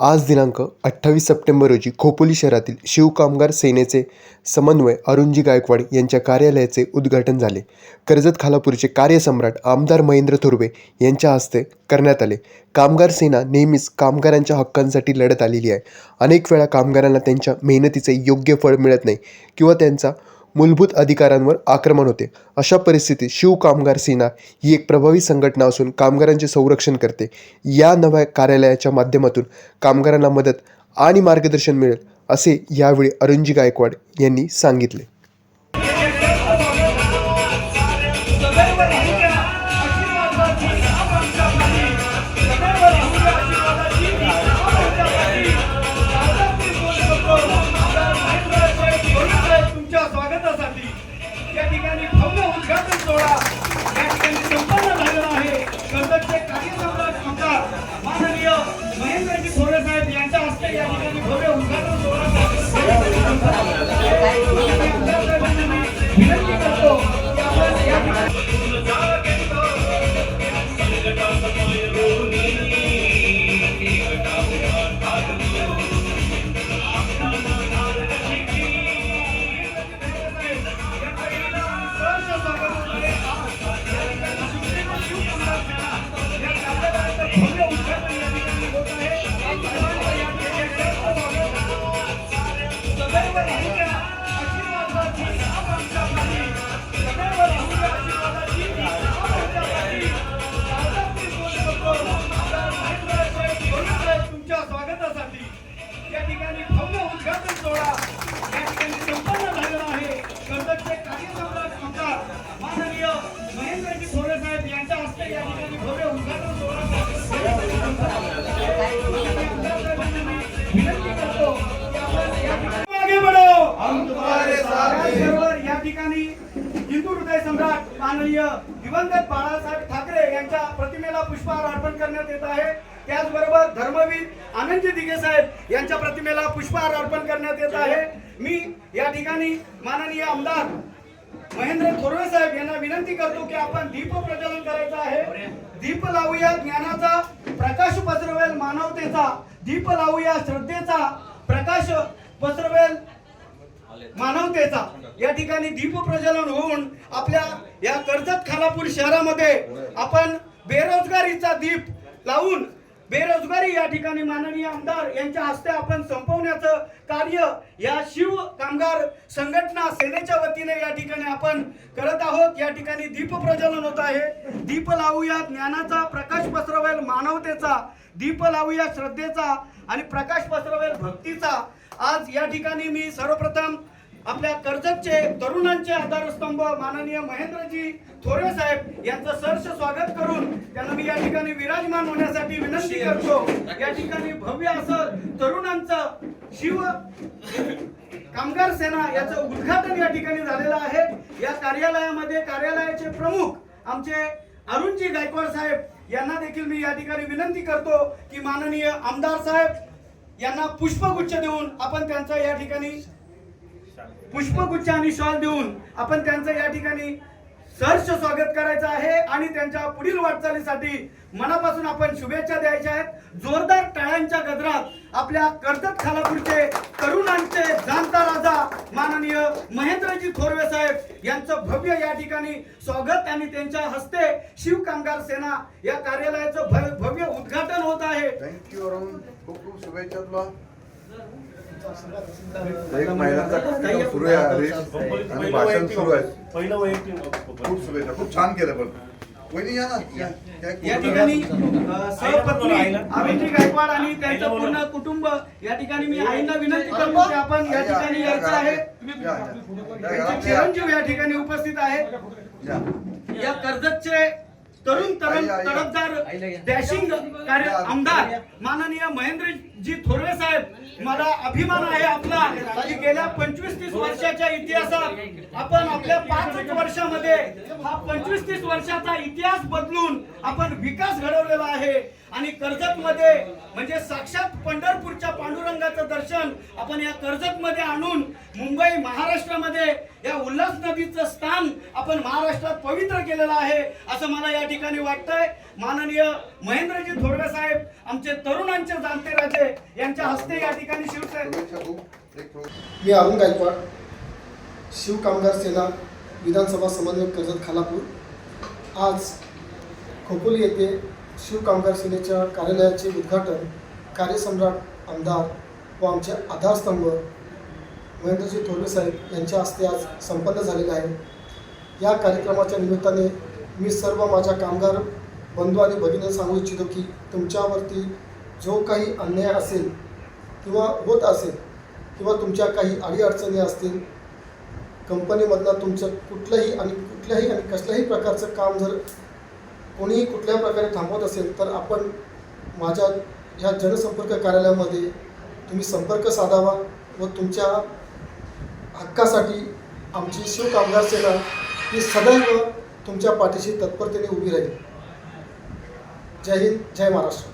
आज दिनांक अठ्ठावीस सप्टेंबर रोजी खोपोली शहरातील शिवकामगार सेनेचे समन्वय अरुणजी गायकवाड यांच्या कार्यालयाचे उद्घाटन झाले. कर्जत खालापूरचे कार्यसम्राट आमदार महेंद्र थोरवे यांच्या हस्ते करण्यात आले. कामगार सेना नेहमीच कामगारांच्या हक्कांसाठी लढत आलेली आहे. अनेक वेळा कामगारांना त्यांच्या मेहनतीचे योग्य फळ मिळत नाही किंवा त्यांचा मूलभूत अधिकारांवर आक्रमण होते. अशा परिस्थितीत शिव कामगार सेना ही एक प्रभावी संघटना असून कामगारांचे संरक्षण करते. या नव्या कार्यालयाच्या माध्यमातून कामगारांना मदत आणि मार्गदर्शन मिळेल असे यावेळी अरुणजी गायकवाड यांनी सांगितले. माननीय महेंद्रजी थोरे साहेब यांच्या हस्ते या ठिकाणी भव्य उद्घाटन विनंती करतो या ठिकाणी आगे बढ़ो हम तुम्हारे साथ या ठिकाणी हिंदू हृदय सम्राट माननीय दिवंगत बाळासाहेब ठाकरे यांच्या प्रतिमेला पुष्पहार अर्पण करण्यात येत आहे त्याचबरोबर धर्मवीर आनंदजी दिघे साहेब यांच्या प्रतिमेला पुष्पहार अर्पण करण्यात येत आहे मी या ठिकाणी माननीय आमदार महेंद्र थोरवे साहेब यांना विनंती करतो की आपण दीप प्रज्वलन करायचं आहे. दीप लावूया ज्ञानाचा प्रकाश पसरवेल मानवतेचा. दीप लावूया श्रद्धेचा प्रकाश पसरवेल मानवतेचा. या ठिकाणी दीप प्रज्वलन होऊन आपल्या या कर्जत खालापूर शहरामध्ये आपण बेरोजगारीचा दीप लावून बेरोजगारी या ठिकाणी माननीय आमदार यांच्या हस्ते आपण संपवण्याचं कार्य या शिव कामगार संघटना सेनेच्या वतीने या ठिकाणी आपण करत आहोत. या ठिकाणी दीप प्रज्वलन होत आहे. दीप लावूया. ज्ञानाचा प्रकाश पसरवेल मानवतेचा दीप लावूया श्रद्धेचा आणि प्रकाश पसरवेल भक्तीचा. आज या ठिकाणी मी सर्वप्रथम आपल्या कर्जतचे तरुणांचे आधारस्तंभ माननीय महेंद्रजी थोरे साहेब यांचं सहर्ष स्वागत आम्ही या ठिकाणी विराजमान होण्यासाठी विनंती करतो. या ठिकाणी भव्य असं तरुणांचं शिव कामगार सेना याचं उद्घाटन या ठिकाणी झालेलं आहे. या कार्यालयामध्ये कार्यालयाचे प्रमुख आमचे अरुणजी गायकवाड साहेब यांना देखील मी या ठिकाणी विनंती करतो की माननीय आमदार साहेब यांना पुष्पगुच्छ देऊन आपण त्यांचं या ठिकाणी पुष्पगुच्छ आणि शॉल देऊन आपण त्यांचं या ठिकाणी सहर्ष स्वागत करायचं आहे आणि त्यांच्या पुढील वाटचालीसाठी मनापासून आपण शुभेच्छा द्यायच्या आहेत. जोरदार टाळ्यांच्या गजरात आपल्या कर्जत खालापूरचे तरुणांचे जाणता राजा माननीय महेंद्रजी थोरवे साहेब यांचं भव्य या ठिकाणी स्वागत आणि त्यांच्या हस्ते शिव कामगार सेना या कार्यालयाचं भव्य भव्य उद्घाटन होत आहे. थँक्यू खूप खूप शुभेच्छा तुला. एक महिन्याचा कार्यक्रम सुरू आहे हरीश आणि भाषण सुरू आहे पहिलं वैयक्तिक खूप शुभेच्छा खूप छान केलं पण वहिनी या ना या. या या खूप ठिकाणी. अ, सहपत्नी अभिजी गायकवाड आणि त्यांचं पूर्ण कुटुंब या ठिकाणी मी आईंना विनंती करतो की आपण या ठिकाणी यायचं आहे या, या. या, या, त्यांचे या. चिरंजीव या ठिकाणी उपस्थित आहेत या. या कर्जतचे तरुण तरुण. तडफदार डॅशिंग कार्य आमदार माननीय महेंद्रजी थोरवे साहेब मला अभिमान आहे आपला की गेल्या पंचवीस तीस वर्षाच्या इतिहासात आपण आपल्या पाच वर्षामध्ये हा पंचवीस तीस वर्षाचा इतिहास बदलून आपण विकास घडवलेला आहे. आणि कर्जतमध्ये म्हणजे साक्षात पंढरपूरच्या पांडुरंगाचं दर्शन आपण या कर्जतमध्ये आणून मुंबई महाराष्ट्रामध्ये या उल्हास नदीचं स्थान आपण महाराष्ट्रात पवित्र केलेलं आहे असं मला या ठिकाणी वाटतंय. माननीय महेंद्रजी थोरवे साहेब आमचे तरुणांचे जाणते राजे यांच्या हस्ते या ठिकाणी शिवसेना मी अरुण गायकवाड शिव कामगार सेना विधानसभा समन्वयक कर्जत खालापूर. आज खोपोली येथे शिव कामगार सेनेच्या कार्यालयाचे उद्घाटन कार्यसम्राट आमदार व आमचे आधारस्तंभ महेंद्रजी थोरवे साहेब यांच्या हस्ते आज संपन्न झालेले आहे. या कार्यक्रमाच्या निमित्ताने मी सर्व माझ्या कामगार बंधू आणि भगिनी सांगू इच्छितो की तुमच्यावरती जो काही अन्याय असेल किंवा होत असेल किंवा तुमच्या काही अडीअडचणी असतील कंपनीमधनं तुमचं कुठलंही आणि कुठल्याही आणि कसल्याही प्रकारचं काम जर कोणीही कुठल्याही प्रकारे थांबवत असेल तर आपण माझ्या ह्या जनसंपर्क कार्यालयामध्ये तुम्ही संपर्क साधावा व तुमच्या हक्कासाठी आमची शिवकामगार सेना ही सदैव तुमच्या पाठीशी तत्परतेने उभी राहील. जय हिंद जय महाराष्ट्र.